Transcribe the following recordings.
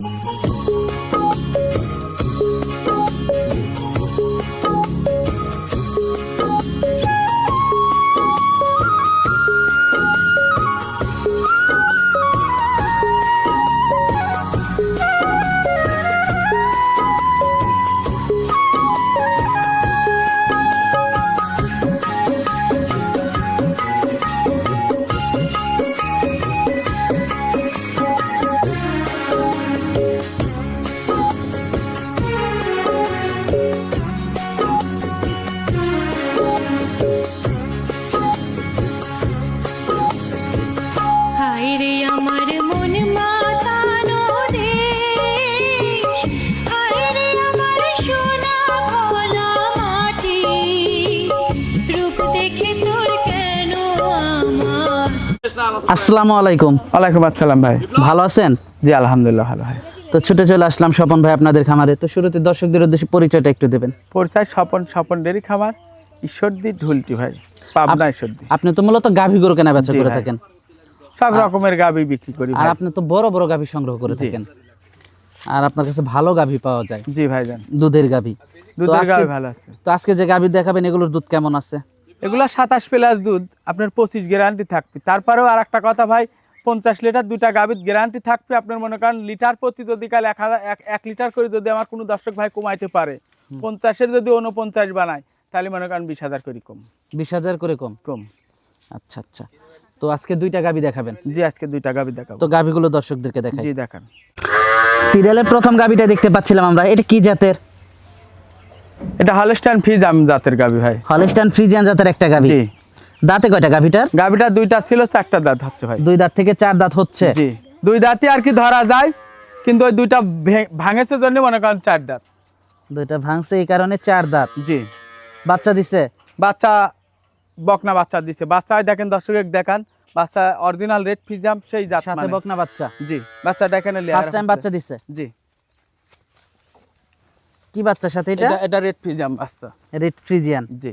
হায় আসসালামু আলাইকুম। ওয়ালাইকুম আসসালাম ভাই। ভালো আছেন? জি আলহামদুলিল্লাহ ভালো ভাই। তো ছুটে চলে আসলাম স্বপন ভাই আপনাদের খামারে। তো শুরুতে দর্শকদের উদ্দেশ্যে পরিচয়টা একটু দেবেন। পরিচয় স্বপন স্বপন ডেরি খামার ঈশ্বরদী ঢুলটি ভাই পাবনা ঈশ্বরদী। আপনি তো মূলত গাভী গরু কেনা বেচা করে থাকেন। সব রকমের গাবি বিক্রি করি আর আপনি তো বড় বড় গাভী সংগ্রহ করে থাকেন। আর আপনার কাছে ভালো গাভী পাওয়া যায়। জি ভাই দুধের গাভী। দুধের গাবি ভালো আছে। তো আজকে যে গাভী দেখাবেন এগুলোর দুধ কেমন আছে? এগুলা সাতাশ প্লাস দুধ আপনার পঁচিশ গ্যারান্টি থাকবে। তারপরেও আর একটা কথা ভাই পঞ্চাশ লিটার দুইটা গাবির গ্যারান্টি থাকবে। আপনার মনে করেন লিটার প্রতি যদি কাল এক হাজার এক লিটার করে যদি আমার কোনো দর্শক ভাই কমাইতে পারে পঞ্চাশের যদি উনপঞ্চাশ বানায় তাহলে মনে করেন বিশ হাজার করে কম। বিশ হাজার করে কম? কম। আচ্ছা আচ্ছা। তো আজকে দুইটা গাভী দেখাবেন? জি আজকে দুইটা গাবি দেখাবো। তো গাভীগুলো দর্শকদেরকে দেখাই। জি দেখান। সিরিয়ালের প্রথম গাভীটা দেখতে পাচ্ছিলাম আমরা। এটা কি জাতের? এটা হলস্টাইন ফ্রিজ আম জাতের গাবি ভাই। হলস্টাইন ফ্রিজিয়ান জাতের একটা গাভী। জি। দাঁতে কয়টা গাভীটার? গাবিটা দুইটা ছিল চারটা দাঁত হচ্ছে ভাই। দুই দাঁত থেকে চার দাঁত হচ্ছে। জি। দুই দাঁতই আর কি ধরা যায় কিন্তু ওই দুইটা ভাঙেছে জন্য মনে করেন চার দাঁত। দুইটা ভাঙছে এই কারণে চার দাঁত। জি। বাচ্চা দিছে? বাচ্চা বকনা বাচ্চা দিছে। বাচ্চায় দেখেন দর্শক দেখান বাচ্চা অরিজিনাল রেড ফিজাম সেই জাত সাথে মানে। বকনা বাচ্চা। জি বাচ্চাটা এখানে ফার্স্ট টাইম বাচ্চা দিছে? জি। কি বাচ্চার সাথে এটা? এটা রেড ফিজাম বাচ্চা। রেড ফ্রিজিয়ান জি।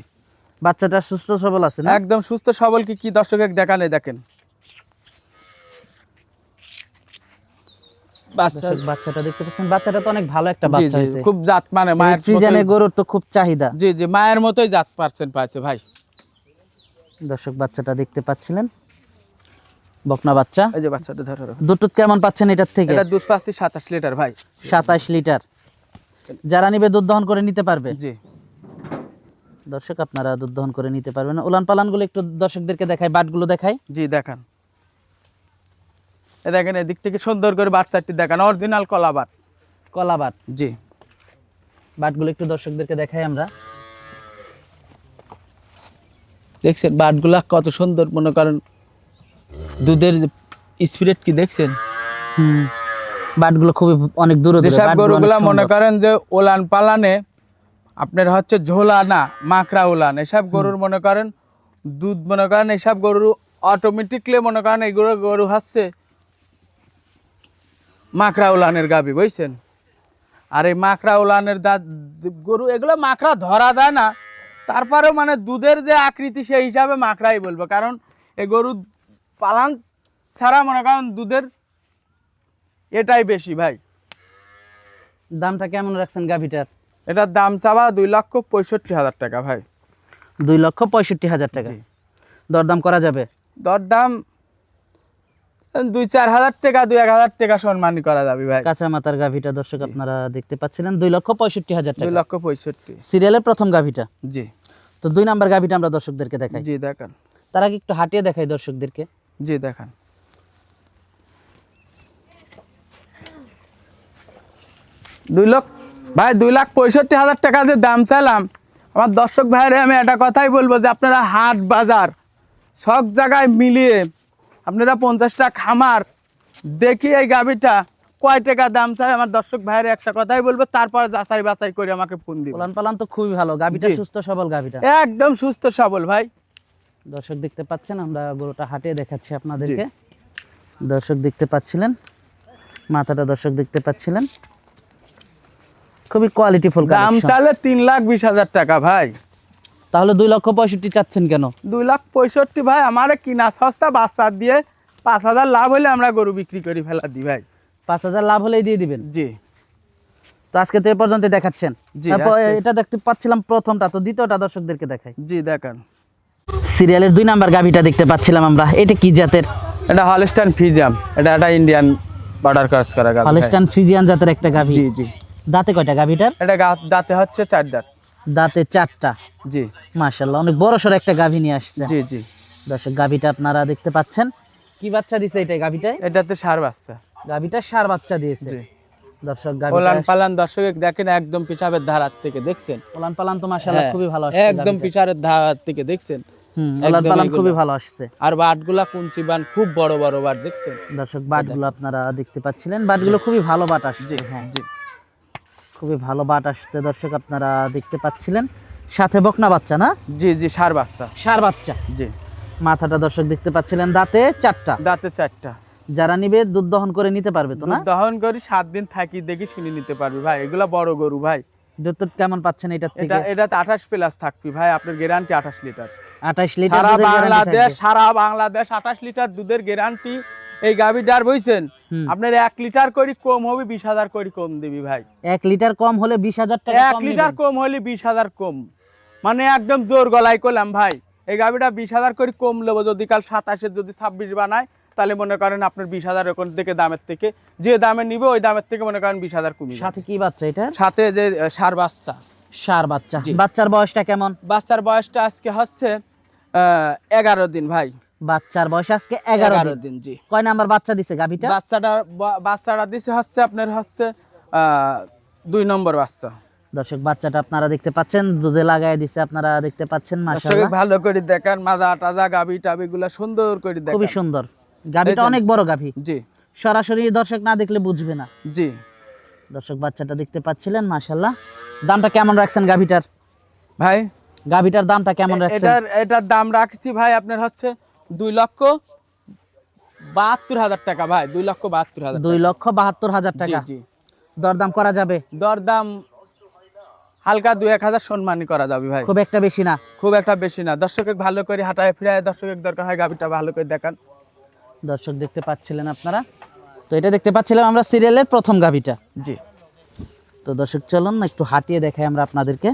বাচ্চাটা সুস্থ সবল আছে না? একদম সুস্থ সবল কি কি দর্শক দেখান এই দেখেন। বাচ্চাটা দেখতে পাচ্ছেন? বাচ্চাটা তো অনেক ভালো একটা বাচ্চা হয়েছে। খুব জাত মানে মায়ের গরুর তো খুব চাহিদা। জি জি মায়ের মতোই জাত পাইছে ভাই। দর্শক বাচ্চাটা দেখতে পাচ্ছিলেন? বকনা বাচ্চা। এই যে বাচ্চাটা ধরে। দুধ কেমন পাচ্ছেন এটার থেকে? এটা দুধ পাচ্ছি সাতাশ লিটার ভাই। সাতাশ লিটার। যারা নিবে দুধ দহন করে নিতে পারবে? জি। দর্শক আপনারা দুধ দহন করে নিতে পারবেন। উলান পালানগুলো একটু দর্শকদেরকে দেখাই বাটগুলো দেখাই। জি দেখান। এ দেখেন এদিক থেকে সুন্দর করে বাচ্চাটি দেখান। অরিজিনাল কলা বাট। কলা বাট। জি। বাটগুলো একটু দর্শকদেরকে দেখাই আমরা। দেখছেন বাটগুলা কত সুন্দর মনে করেন দুধের স্পিরিট কি দেখছেন? হুম। বাটগুলো খুবই অনেক দূরে যেসব গরুগুলা মনে করেন যে ওলান পালানে আপনার হচ্ছে ঝোলা না মাকড়া ওলান এসব গরুর মনে করেন দুধ মনে করেন এসব গরু অটোমেটিকলি মনে করেন এইগুলো গরু হচ্ছে মাকড়া উলানের গাবি বুঝছেন? আর এই মাকড়া উলানের দাঁত গরু এগুলো মাকড়া ধরা দেয় না তারপরেও মানে দুধের যে আকৃতি সেই হিসাবে মাকড়াই বলব কারণ এই গরু পালান ছাড়া মনে করেন দুধের এটাই বেশি ভাই। দামটা কেমন রাখছেন গাভিটার? এটার দাম চাওয়া দুই লক্ষ পঁয়ষট্টি হাজার টাকা ভাই। দুই লক্ষ পঁয়ষট্টি হাজার টাকা। দরদাম করা যাবে? দরদাম দুই চার হাজার টাকা দুই এক হাজার টাকা সম্মানী করা যাবে ভাই। কাঁচা মাতার গাভিটা দর্শক আপনারা দেখতে পাচ্ছিলেন দুই লক্ষ পঁয়ষট্টি হাজার দুই টাকা লক্ষ পঁয়ষট্টি। সিরিয়ালের প্রথম গাভিটা? জি। তো দুই নাম্বার গাভিটা আমরা দর্শকদেরকে দেখাই। জি দেখান। তার আগে একটু হাঁটিয়ে দেখাই দর্শকদেরকে। জি দেখান। দুই লক্ষ ভাই দুই লাখ পঁয়ষট্টি হাজার টাকা যে দাম চাইলাম আমার দর্শক ভাইরে আমি একটা কথাই বলব যে আপনারা হাট বাজার সব জায়গায় মিলিয়ে আপনারা পঞ্চাশটা খামার দেখি এই গাভিটা কয় টাকা দাম চাই? আমার দর্শক ভাইরে একটা কথাই বলব তারপর যাচাই বাছাই করে আমাকে ফোন দিব। পোলান পালান তো খুবই ভালো। গাভিটা সুস্থ সবল গাভিটা। একদম সুস্থ সবল ভাই। দর্শক দেখতে পাচ্ছেন আমরা গরুটা হাঁটিয়ে দেখাচ্ছি আপনাদেরকে। দর্শক দেখতে পাচ্ছিলেন মাথাটা দর্শক দেখতে পাচ্ছিলেন। খুবই কোয়ালিটিফুল দাম চালে তিন লাখ বিশ হাজার টাকা ভাই। তাহলে দুই লক্ষ পঁয়ষট্টি চাচ্ছেন কেন? দুই লাখ পঁয়ষট্টি ভাই আমার কিনা সস্তা বাচ্চা দিয়ে পাঁচ হাজার লাভ হলে আমরা গরু বিক্রি করি ফেলা দিই ভাই। পাঁচ হাজার লাভ হলেই দিয়ে দিবেন? জি। তো আজকে তো এ পর্যন্ত দেখাচ্ছেন। জি, এটা দেখতে পাচ্ছিলাম প্রথমটা তো দ্বিতীয়টা দর্শকদেরকে দেখাই। জি দেখান। সিরিয়ালের দুই নাম্বার গাভিটা দেখতে পাচ্ছিলাম আমরা। এটা কি জাতের? এটা হলস্টাইন ফিজাম এটা একটা ইন্ডিয়ান বর্ডার ক্রস করা গাভী হলস্টান ফ্রিজিয়ান জাতের একটা গাভি। জি জি। দাঁতে কয়টা গাভিটার? এটা দাঁতে হচ্ছে চার দাঁত। দাঁতে চারটা? জি। মাশাল্লাহ অনেক বড় সড় একটা গাভি নিয়ে আসছে। জি জি। দর্শক গাভিটা আপনারা দেখতে পাচ্ছেন। কি বাচ্চা দিছে এটা গাভিটায়? এটাতে সার বাচ্চা। গাভিটা সার বাচ্চা দিয়েছে। জি। দর্শক ওলান পালান দর্শক দেখেন একদম পিছাবের ধারার থেকে দেখছেন। ওলান পালান তো মাশাল্লাহ হ্যাঁ, খুবই ভালো আসছে একদম। পিছারের ধারার থেকে দেখছেন। ওলান পালান খুবই ভালো আসছে। আর বাটগুলা কুঞ্চি বান খুব বড় বড় বাট দেখছেন। দর্শক বাটগুলো আপনারা দেখতে পাচ্ছিলেন। বাটগুলো খুবই ভালো বাট আসছে হ্যাঁ। জি। খুবই ভালো বাট আসছে দর্শক আপনারা দেখতে পাচ্ছিলেন। সাথে বকনা বাচ্চা না? জি জি সার বাচ্চা। সার বাচ্চা। জি। মাথাটা দর্শক দেখতে পাচ্ছিলেন দাঁতে চারটা। দাঁতে চারটা। যারা নিবে দুধ দহন করে নিতে পারবে তো না? দহন করি সাত দিন থাকি দেখি শুনে নিতে পারবি। ভাই এগুলা বড় গরু ভাই। দুধ তো কেমন পাচ্ছেন এটার থেকে? এটা এটাতে আঠাশ প্লাস থাকবি ভাই। আপনার গ্যারান্টি আঠাশ লিটার আঠাশ লিটার সারা বাংলাদেশ সারা বাংলাদেশ আঠাশ লিটার দুধের গ্যারান্টি এই গাভিটার বইছেন হুম। আপনার এক লিটার করি কম হবে বিশ হাজার করি কম দিবি ভাই। এক লিটার কম হলে বিশ হাজার টাকা এক লিটার কম হলে বিশ হাজার কম। মানে একদম জোর গলায় করলাম ভাই। এই গাভিটা বিশ হাজার করে কম নেব যদি কাল সাতাশের যদি ছাব্বিশ বানায় তাহলে মনে করেন আপনার বিশ হাজার ওখান থেকে দামের থেকে। যে দামে নিবে ওই দামের থেকে মনে করেন বিশ হাজার কমে সাথে কি বাচ্চা এটা? সাথে যে সার বাচ্চা। সার বাচ্চা। বাচ্চার বয়সটা কেমন? বাচ্চার বয়সটা আজকে হচ্ছে আহ, এগারো দিন ভাই। বাচ্চার বয়স আজকে এগারো দিন। জি। কয় নাম্বার বাচ্চা দিছে গাভিটা? বাচ্চাটা বাচ্চাটা দিছে হচ্ছে আপনার হচ্ছে দুই নম্বর বাচ্চা। দর্শক বাচ্চাটা আপনারা দেখতে পাচ্ছেন দুধে লাগাই দিছে আপনারা দেখতে পাচ্ছেন মাশাআল্লাহ। ভালো করে দেখান মাজা টাজা গাবি টাবি গুলা সুন্দর করে দেখেন। খুবই সুন্দর। গাভিটা অনেক বড় গাভি। জি। সরাসরি দর্শক না দেখলে বুঝবে না। জি। দর্শক বাচ্চাটা দেখতে পাচ্ছিলেন মাশাআল্লাহ। দামটা কেমন রাখছেন গাভিটার? ভাই? গাভিটার দামটা কেমন রাখছেন? এটার এটার দাম রাখছি ভাই আপনার হচ্ছে দুই লক্ষ বাহাত্তর হাজার টাকা ভাই। দুই লক্ষ বাহাত্তর হাজার দুই লক্ষ বাহাত্তর হাজার টাকা। জি। দরদাম করা যাবে? দরদাম হালকা দুই এক হাজার সম্মানই করা যাবে ভাই। খুব একটা বেশি না? খুব একটা বেশি না। দর্শকে ভালো করে হাঁটায় ফিরায় দর্শকের দরকার হয় গাভিটা ভালো করে দেখান। দর্শক দেখতে পাচ্ছিলেন আপনারা? তো এটা দেখতে পাচ্ছিলাম আমরা সিরিয়ালের প্রথম গাভিটা। জি। তো দর্শক চলুন একটু হাঁটিয়ে দেখাই আমরা আপনাদেরকে।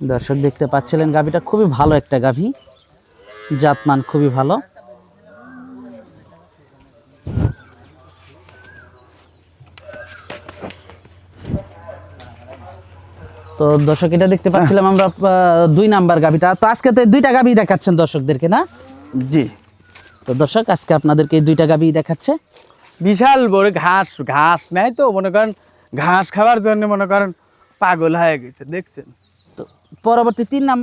দর্শক দেখতে পাচ্ছিলেন গাভিটা খুবই ভালো একটা গাভি। জাতমান খুবই ভালো। তো দর্শক এটা দেখতে পাচ্ছিলাম আমরা দুই নাম্বার গাভিটা। তো আজকে তো দুইটা গাভি দেখাচ্ছেন দর্শকদেরকে না? জি। তো দর্শক আজকে আপনাদেরকে এই দুইটা গাভি দেখাচ্ছে। বিশাল বড় ঘাস ঘাস নেই তো মনে করেন ঘাস খাওয়ার জন্য মনে করেন পাগল হয়ে গেছে দেখছেন? পরবর্তী তিন নাম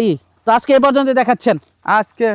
এই তো আজকে এ পর্যন্ত দেখাচ্ছেন। আজকে